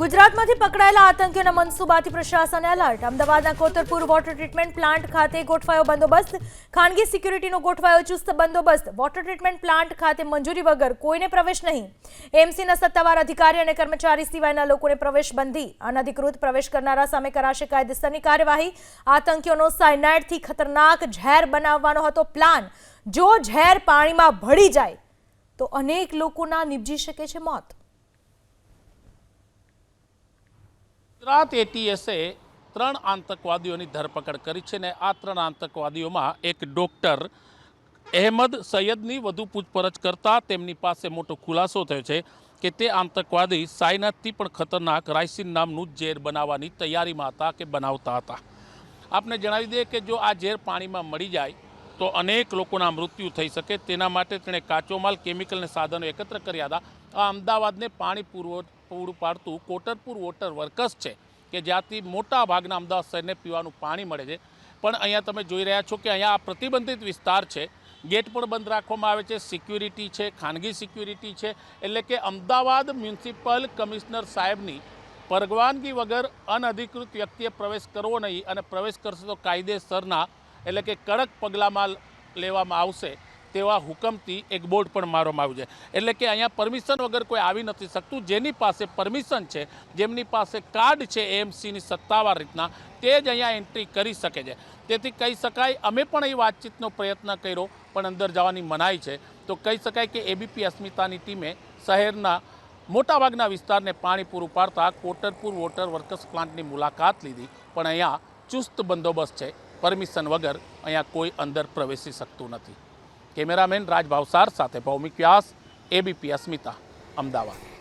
ગુજરાતમાંથી પકડાયેલા આતંકીઓના મનસુબાથી પ્રશાસન એલર્ટ અમદાવાદના કોતરપુર વોટર ટ્રીટમેન્ટ પ્લાન્ટ ખાતે ગોઠવાયો બંદોબસ્ત. ખાનગી સિક્યુરિટીનો ગોઠવાયો ચુસ્ત બંદોબસ્ત. વોટર ટ્રીટમેન્ટ પ્લાન્ટ ખાતે મંજૂરી વગર કોઈને પ્રવેશ નહીં. એમસીના સત્તાવાર અધિકારી અને કર્મચારી સિવાયના લોકોને પ્રવેશ બંધી. અનધિકૃત પ્રવેશ કરનારા સામે કરાશે કાયદેસરની કાર્યવાહી. આતંકીઓનો સાયનાઇડથી ખતરનાક ઝેર બનાવવાનો હતો પ્લાન જો ઝેર પાણીમાં ભળી જાય, તો અનેક લોકોના નિપજી શકે છે મોત. ગુજરાત એટીએસે ત્રણ આતંકવાદીઓની ધરપકડ કરી છે ને આ ત્રણ આતંકવાદીઓમાં એક ડૉક્ટર અહેમદ સૈયદની વધુ પૂછપરછ કરતા તેમની પાસે મોટો ખુલાસો થયો છે કે તે આતંકવાદી સાયનાથથી પણ ખતરનાક રાયસીન નામનું ઝેર બનાવવાની તૈયારીમાં હતા કે બનાવતા હતા. આપને જણાવી દઈએ કે જો આ ઝેર પાણીમાં મળી જાય તો અનેક લોકોના મૃત્યુ થઈ શકે. તેના માટે તેણે કાચો માલ કેમિકલને સાધનો એકત્ર કર્યા હતા. આ અમદાવાદને પાણી પૂરું પાડતું કોટરપુર વોટર વર્કર્સ છે કે જ્યાંથી મોટા ભાગના અમદાવાદ શહેરને પીવાનું પાણી મળે છે. પણ અહીંયા તમે જોઈ રહ્યા છો કે અહીંયા આ પ્રતિબંધિત વિસ્તાર છે. ગેટ પણ બંધ રાખવામાં આવે છે. સિક્યુરિટી છે, ખાનગી સિક્યુરિટી છે. એટલે કે અમદાવાદ મ્યુનિસિપલ કમિશનર સાહેબની પરવાનગી વગર અનધિકૃત વ્યક્તિએ પ્રવેશ કરવો નહીં અને પ્રવેશ કરશે તો કાયદેસરના એટલે કે કડક પગલાંમાં લેવામાં આવશે તેવા હુકમથી એક બોર્ડ પણ મારવામાં આવ્યું છે. એટલે કે અહીંયા પરમિશન વગર કોઈ આવી નથી શકતું. જેની પાસે પરમિશન છે, જેમની પાસે કાર્ડ છે એએમસીની સત્તાવાર રીતના, તે જ અહીંયા એન્ટ્રી કરી શકે છે. તેથી કહી શકાય, અમે પણ એ વાતચીતનો પ્રયત્ન કર્યો, પણ અંદર જવાની મનાઈ છે. તો કહી શકાય કે એબીપી અસ્મિતાની ટીમે શહેરના મોટાભાગના વિસ્તારને પાણી પૂરું પાડતા કોટરપુર વોટર વર્કર્સ પ્લાન્ટની મુલાકાત લીધી. પણ અહીંયા ચુસ્ત બંદોબસ્ત છે. પરમિશન વગર અહીંયા કોઈ અંદર પ્રવેશી શકતું નથી. કેમેરામેન રાજ ભાવસાર સાથે ભૌમિક વ્યાસ એબીપી અસ્મિતા, અમદાવાદ.